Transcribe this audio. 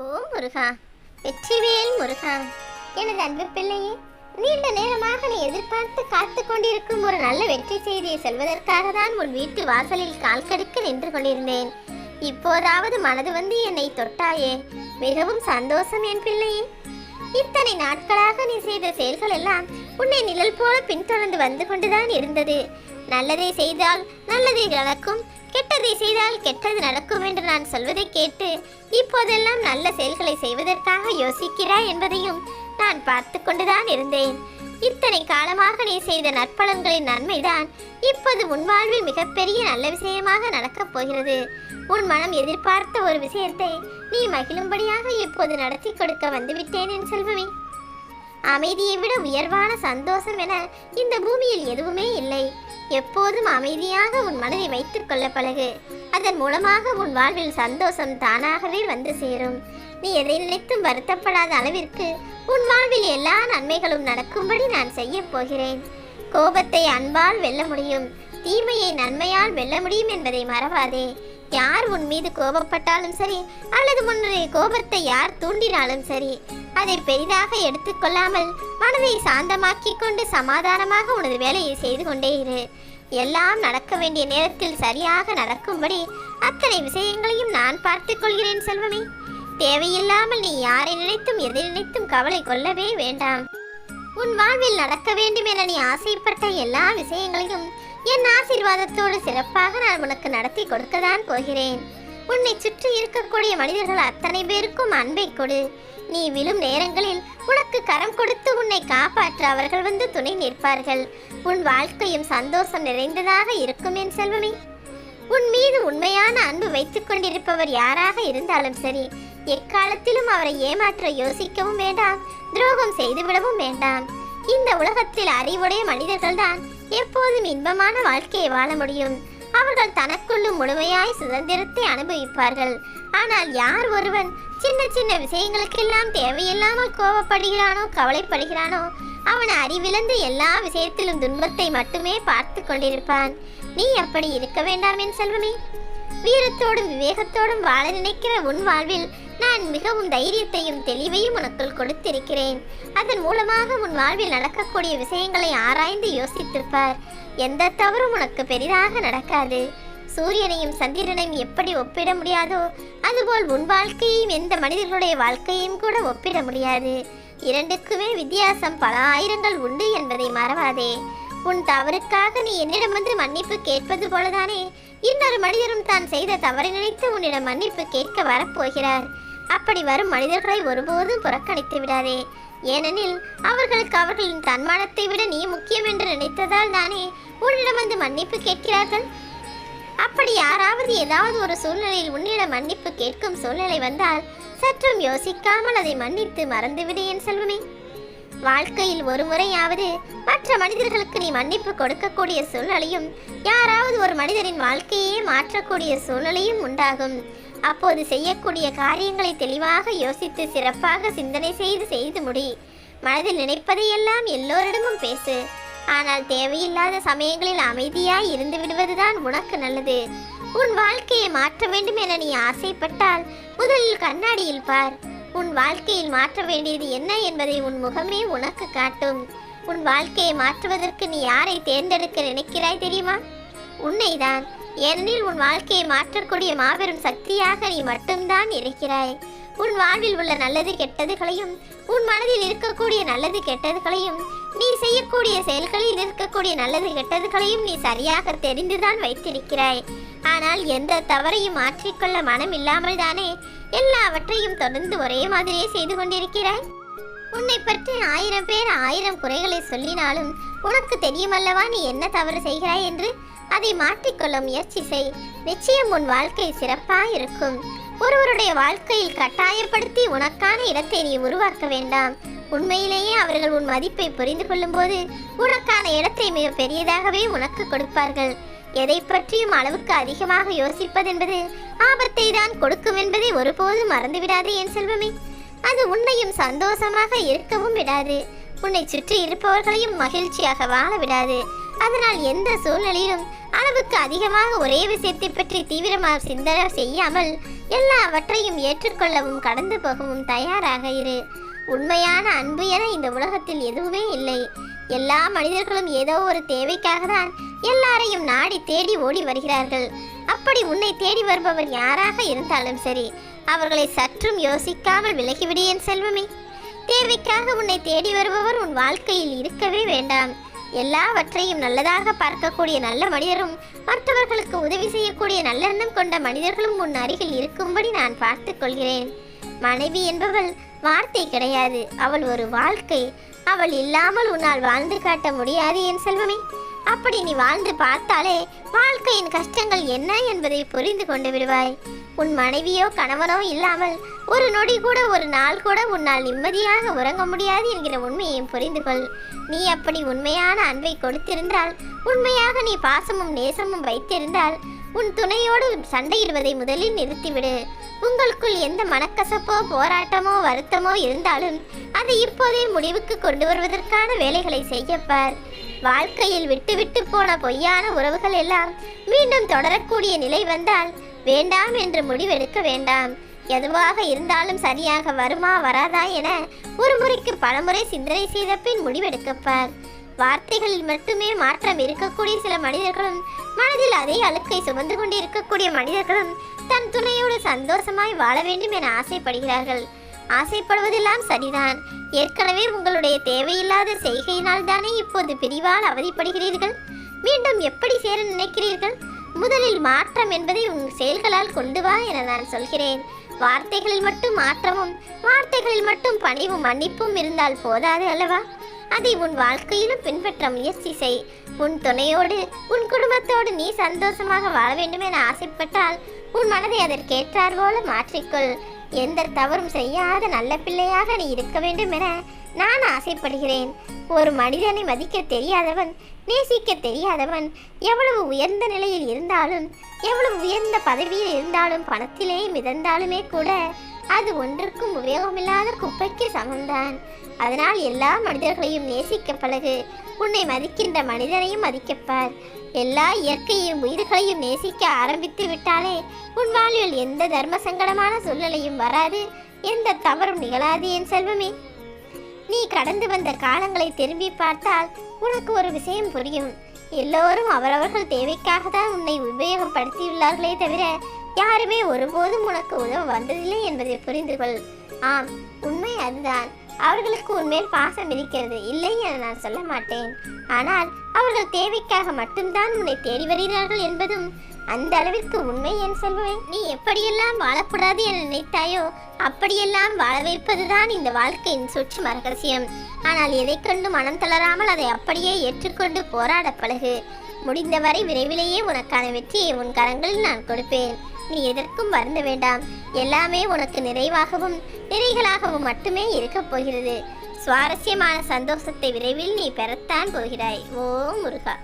ஓ முருகா. வெற்றிவேல் முருகா. எனது அன்பு பிள்ளையே நீண்ட நேரமாக நீ எதிர்பார்த்து காத்து கொண்டிருக்கும் ஒரு நல்ல வெற்றி செய்தியை சொல்வதற்காக தான் உன் வீட்டு வாசலில் கால் கடுக்க நின்று கொண்டிருந்தேன். இப்போதாவது மனது வந்து என்னை தொட்டாயே. மிகவும் சந்தோஷம் என் பிள்ளையே. இத்தனை நாட்களாக நீ செய்த செயல்கள் எல்லாம் உன்னை நிழல் போல பின்தொடர்ந்து வந்து கொண்டுதான் இருந்தது. நல்லதை செய்தால் நல்லதை நடக்கும். கெட்டதை செய்தால் கெட்டது நடக்கும் என்று நான் சொல்வதை கேட்டு இப்போதெல்லாம் நல்ல செயல்களை செய்வதற்காக யோசிக்கிறாய் என்பதையும் நான் பார்த்து கொண்டுதான் இருந்தேன். இத்தனை காலமாக நீ செய்த நற்பலன்களின் நன்மைதான் இப்போது உன் வாழ்வில் மிகப்பெரிய நல்ல விஷயமாக நடக்கப் போகிறது. உன் மனம் எதிர்பார்த்த ஒரு விஷயத்தை நீ மகிழும்படியாக இப்போது நடத்தி கொடுக்க வந்துவிட்டேன் என் செல்வமே. அமைதியை விட உயர்வான சந்தோஷம் என இந்த பூமியில் எதுவுமே இல்லை. எப்போதும் அமைதியாக உன் மனதை வைத்துக் கொள்ள பழகு. அதன் மூலமாக உன் வாழ்வில் சந்தோஷம் தானாகவே வந்து சேரும். நீ எதை நினைத்தும் வருத்தப்படாத அளவிற்கு உன் வாழ்வில் எல்லா நன்மைகளும் நடக்கும்படி நான் செய்ய போகிறேன். கோபத்தை அன்பால் வெல்ல முடியும். தீமையை நன்மையால் வெல்ல முடியும் என்பதை மறவாதே. யார் உன் மீது கோபப்பட்டாலும் சரி அல்லது உன்னுடைய கோபத்தை யார் தூண்டினாலும் சரி அதை பெரிதாக எடுத்துக்கொள்ளாமல் மனதை சாந்தமாக்கிக் கொண்டு சமாதானமாக உனது வேலையை செய்து கொண்டே இரு. எல்லாம் நடக்க வேண்டிய நேரத்தில் சரியாக நடக்கும்படி அத்தனை விஷயங்களையும் நான் பார்த்துக் கொள்கிறேன் செல்வமே. தேவையில்லாமல் நீ யாரை நினைத்தும் எதை நினைத்தும் கவலை கொள்ளவே வேண்டாம். உன் வாழ்வில் நடக்க வேண்டும் என நீ ஆசைப்பட்ட எல்லா விஷயங்களையும் என் ஆசீர்வாதத்தோடு சிறப்பாக நான் உனக்கு நடத்தி கொடுக்கத்தான் போகிறேன். உன்னை சுற்றி இருக்கக்கூடிய மனிதர்கள் அத்தனை பேருக்கும் அன்பை கொடு. நீ விழும் நேரங்களில் உனக்கு கரம் கொடுத்து உன்னை காப்பாற்ற அவர்கள் வந்து துணை நிற்பார்கள். உன் வாழ்க்கையும் சந்தோஷம் நிறைந்ததாக இருக்கும் என் செல்வமே. உன் மீது உண்மையான அன்பு வைத்துக் கொண்டிருப்பவர் யாராக இருந்தாலும் சரி எக்காலத்திலும் அவரை ஏமாற்ற யோசிக்கவும் வேண்டாம் துரோகம் செய்துவிடவும் வேண்டாம். இந்த உலகத்தில் அறிவுடைய மனிதர்கள்தான் எப்போதும் இன்பமான வாழ்க்கையை வாழ முடியும்? அவர்கள் தனக்குள்ளும் முழுமையாய் சுதந்திரத்தை அனுபவிப்பார்கள். ஆனால் யார் ஒருவன் சின்ன சின்ன விஷயங்களுக்கெல்லாம் தேவையில்லாமல் கோபப்படுகிறானோ கவலைப்படுகிறானோ அவன் அறிவிழந்து எல்லா விஷயத்திலும் துன்பத்தை மட்டுமே பார்த்து கொண்டிருப்பான். நீ அப்படி இருக்க வேண்டாம் என் செல்வமே. வீரத்தோடும் விவேகத்தோடும் வாழ நினைக்கிற உன் வாழ்வில் நான் மிகவும் தைரியத்தையும் தெளிவையும் உனக்குள் கொடுத்திருக்கிறேன். அதன் மூலமாக உன் வாழ்வில் நடக்கக்கூடிய விஷயங்களை ஆராய்ந்து யோசித்திருப்பார். எந்த தவறும் உனக்கு பெரிதாக நடக்காது. சூரியனையும் சந்திரனையும் எப்படி ஒப்பிட முடியாதோ அதுபோல் உன் வாழ்க்கையையும் எந்த மனிதர்களுடைய வாழ்க்கையையும் கூட ஒப்பிட முடியாது. இரண்டுக்குமே வித்தியாசம் பல ஆயிரங்கள் உண்டு என்பதை மறவாதே. உன் தவறுக்காக நீ என்னிடம் வந்து மன்னிப்பு கேட்பது போலதானே? இன்னொரு மனிதரும் தான் செய்த தவறை நினைத்து உன்னிடம் மன்னிப்பு கேட்க வரப்போகிறார். அப்படி வரும் மனிதர்களை ஒருபோதும் புறக்கணித்து விடாதே. ஏனெனில் அவர்களுக்கு அவர்களின் தன்மானத்தை விட நீ முக்கியம் என்று நினைத்ததால் தானே உன்னிடம் வந்து மன்னிப்பு கேட்கிறார்கள்? அப்படி யாராவது ஏதாவது ஒரு சூழ்நிலையில் உன்னிடம் மன்னிப்பு கேட்கும் சூழ்நிலை வந்தால் சற்றும் யோசிக்காமல் அதை மன்னித்து மறந்துவிடு என் செல்வமே. வாழ்க்கையில் ஒரு முறையாவது மற்ற மனிதர்களுக்கு நீ மன்னிப்பு கொடுக்கக்கூடிய சூழ்நிலையும் யாராவது ஒரு மனிதரின் வாழ்க்கையே மாற்றக்கூடிய சூழ்நிலையும் உண்டாகும். அப்போது செய்யக்கூடிய காரியங்களை தெளிவாக யோசித்து சிறப்பாக சிந்தனை செய்து செய்து முடி. மனதில் நினைப்பதையெல்லாம் எல்லோரிடமும் பேசு. ஆனால் தேவையில்லாத சமயங்களில் அமைதியாய் இருந்து விடுவதுதான் உனக்கு நல்லது. உன் வாழ்க்கையை மாற்ற வேண்டும் என நீ ஆசைப்பட்டால் முதலில் கண்ணாடியில் பார். உன் வாழ்க்கையில் மாற்ற வேண்டியது என்ன என்பதை உன் முகமே உனக்கு காட்டும். உன் வாழ்க்கையை மாற்றுவதற்கு நீ யாரை தேர்ந்தெடுக்க நினைக்கிறாய் தெரியுமா? உன்னைதான். ஏனெனில் உன் வாழ்க்கையை மாற்றக்கூடிய மாபெரும் சக்தியாக நீ மட்டும்தான் இருக்கிறாய். உன் வாழ்வில் உள்ள நல்லது கெட்டதுகளையும் உன் மனதில் இருக்கக்கூடிய நல்லது கெட்டதுகளையும் நீ செய்யக்கூடிய செயல்களில் இருக்கக்கூடிய நல்லது கெட்டதுகளையும் நீ சரியாக தெரிந்துதான் வைத்திருக்கிறாய். ஆனால் எந்த தவறையும் மாற்றிக்கொள்ள மனம் இல்லாமல் தானே எல்லாவற்றையும் தொடர்ந்து ஒரே மாதிரியே செய்து கொண்டிருக்கிறாய்? உன்னை பற்றி ஆயிரம் பேர் ஆயிரம் குறைகளை சொல்லினாலும் உனக்கு தெரியுமல்லவா நீ என்ன தவறு செய்கிறாய் என்று? அதை மாற்றிக்கொள்ள முயற்சி செய். நிச்சயம் உன் வாழ்க்கை சிறப்பாக இருக்கும் ஒருவருடைய வாழ்க்கையில் கட்டாயப்படுத்தி உனக்கான இடத்தை நீ உருவாக்க வேண்டாம். உண்மையிலேயே அவர்கள் உன் மதிப்பை புரிந்து கொள்ளும்போது உனக்கான இடத்தை மிக பெரியதாகவே உனக்கு கொடுப்பார்கள். எதை பற்றியும் அளவுக்கு அதிகமாக யோசிப்பதென்பது ஆபத்தை தான் கொடுக்கும் என்பதை ஒருபோதும் மறந்துவிடாதே என் செல்வமே. அது உன்னையும் சந்தோஷமாக இருக்கவும் விடாது. உன்னை சுற்றி இருப்பவர்களையும் மகிழ்ச்சியாக வாழ விடாது. அதனால் எந்த சூழ்நிலையிலும் அளவுக்கு அதிகமாக ஒரே விஷயத்தை பற்றி தீவிரமாக சிந்தனை செய்யாமல் எல்லாவற்றையும் ஏற்றுக்கொள்ளவும் கடந்து போகவும் தயாராக இரு. உண்மையான அன்பு என இந்த உலகத்தில் எதுவுமே இல்லை. எல்லா மனிதர்களும் ஏதோ ஒரு தேவைக்காக தான் எல்லாரையும் நாடி தேடி ஓடி வருகிறார்கள். அப்படி உன்னை தேடி வருபவர் யாராக இருந்தாலும் சரி அவர்களை சற்றும் யோசிக்காமல் விலகிவிடு என் செல்வமே. தேவைக்காக உன்னை தேடி வருபவர் உன் வாழ்க்கையில் இருக்கவே வேண்டாம். எல்லாவற்றையும் நல்லதாக பார்க்கக்கூடிய நல்ல மனிதரும் மற்றவர்களுக்கு உதவி செய்யக்கூடிய நல்லெண்ணம் கொண்ட மனிதர்களும் உன் அருகில் இருக்கும்படி நான் பார்த்துக் கொள்கிறேன். மனைவி என்பவள் வார்த்தை கிடையாது. அவள் ஒரு வாழ்க்கை. அவள் இல்லாமல் உன்னால் வாழ்ந்து காட்ட முடியாது என் செல்வமே. அப்படி நீ வாழ்ந்து பார்த்தாலே வாழ்க்கையின் கஷ்டங்கள் என்ன என்பதை புரிந்து கொண்டு விடுவாய். உன் மனைவியோ கணவனோ இல்லாமல் ஒரு நொடி கூட ஒரு நாள் கூட உன்னால் நிம்மதியாக உறங்க முடியாது என்கிற உண்மையை புரிந்து கொள். நீ அப்படி உண்மையான அன்பை கொடுத்திருந்தால் உண்மையாக நீ பாசமும் நேசமும் வைத்திருந்தால் உன் துணையோடு சண்டையிடுவதை முதலில் நிறுத்திவிடு. உங்களுக்குள் எந்த மனக்கசப்போ போராட்டமோ வருத்தமோ இருந்தாலும் அதை இப்போதே முடிவுக்கு கொண்டு வருவதற்கான வேலைகளை செய்யப்பார் வாழ்க்கையில் விட்டுவிட்டு போன பொய்யான உறவுகள் எல்லாம் மீண்டும் தொடரக்கூடிய நிலை வந்தால் வேண்டாம் என்று முடிவெடுக்க வேண்டாம். எதுவாக இருந்தாலும் சரியாக வருமா வராதா என ஒரு முறைக்கு பலமுறை சிந்தனை செய்த பின் முடிவெடுக்கப்பார் வார்த்தைகளில் மட்டுமே மாற்றம் இருக்கக்கூடிய சில மனிதர்களும் மனதில் அதே அழுக்கை சுமந்து கொண்டு இருக்கக்கூடிய மனிதர்களும் தன் துணையோடு சந்தோஷமாய் வாழ வேண்டும் என ஆசைப்படுகிறார்கள். ஆசைப்படுவதெல்லாம் சரிதான். ஏற்கனவே உங்களுடைய தேவையில்லாத செய்கையினால் தானே இப்போது பிரிவால் அவதிப்படுகிறீர்கள்? மீண்டும் எப்படி சேர நினைக்கிறீர்கள்? முதலில் மாற்றம் என்பதை உன் செயல்களால் கொண்டு வா என நான் சொல்கிறேன். வார்த்தைகளில் மட்டும் மாற்றமும் வார்த்தைகளில் மட்டும் பணிவும் மன்னிப்பும் இருந்தால் போதாது அல்லவா? அதை உன் வாழ்க்கையிலும் பின்பற்ற முயற்சி செய். உன் துணையோடு உன் குடும்பத்தோடு நீ சந்தோஷமாக வாழ வேண்டும் என ஆசைப்பட்டால் உன் மனதை அதற்கேற்றார் போல மாற்றிக்கொள். எந்த தவறும் செய்யாத நல்ல பிள்ளையாக நீ இருக்க வேண்டும் என நான் ஆசைப்படுகிறேன். ஒரு மனிதனை மதிக்க தெரியாதவன் நேசிக்க தெரியாதவன் எவ்வளவு உயர்ந்த நிலையில் இருந்தாலும் எவ்வளவு உயர்ந்த பதவியில் இருந்தாலும் பணத்திலே மிதந்தாலுமே கூட அது ஒன்றுக்கும் உபயோகமில்லாத குப்பைக்கு சமம்தான். அதனால் எல்லா மனிதர்களையும் நேசிக்க பழகு. உன்னை மதிக்கின்ற மனிதனையும் மதிக்கப்பார் எல்லா இயற்கையும் உயிர்களையும் நேசிக்க ஆரம்பித்து விட்டாலே உன் வாழ்வில் எந்த தர்ம சங்கடமான சூழ்நிலையும் வராது. எந்த தவறும் நிகழாது என் செல்வமே. நீ கடந்து வந்த காலங்களை திரும்பி பார்த்தால் உனக்கு ஒரு விஷயம் புரியும். எல்லோரும் அவரவர்கள் தேவைக்காக தான் உன்னை உபயோகப்படுத்தியுள்ளார்களே தவிர யாருமே ஒருபோதும் உனக்கு உதவ வந்ததில்லை என்பதை புரிந்து கொள் ஆம் உண்மை அதுதான். அவர்களுக்கு உன்மேல் பாசம் இருக்கிறது இல்லை என நான் சொல்ல மாட்டேன். ஆனால் அவர்கள் தேவைக்காக மட்டும்தான் உன்னை தேடி வருகிறார்கள் என்பதும் அந்த அளவிற்கு உண்மை என் சொல்வேன் நீ எப்படியெல்லாம் வாழக்கூடாது என நினைத்தாயோ அப்படியெல்லாம் வாழ வைப்பதுதான் இந்த வாழ்க்கையின் சூட்சும ரகசியம் ஆனால் எதை கண்டு மனம் தளராமல் அதை அப்படியே ஏற்றுக்கொண்டு போராட பழகு. முடிந்தவரை விரைவிலேயே உனக்கான வெற்றியை உன் கரங்களில் நான் கொடுப்பேன். நீ எதற்கும் வருந்த வேண்டாம். எல்லாமே உனக்கு நிறைவாகவும் நிறைகளாகவும் மட்டுமே இருக்கப் போகிறது. சுவாரஸ்யமான சந்தோஷத்தை விரைவில் நீ பெறத்தான் போகிறாய். ஓ முருகா!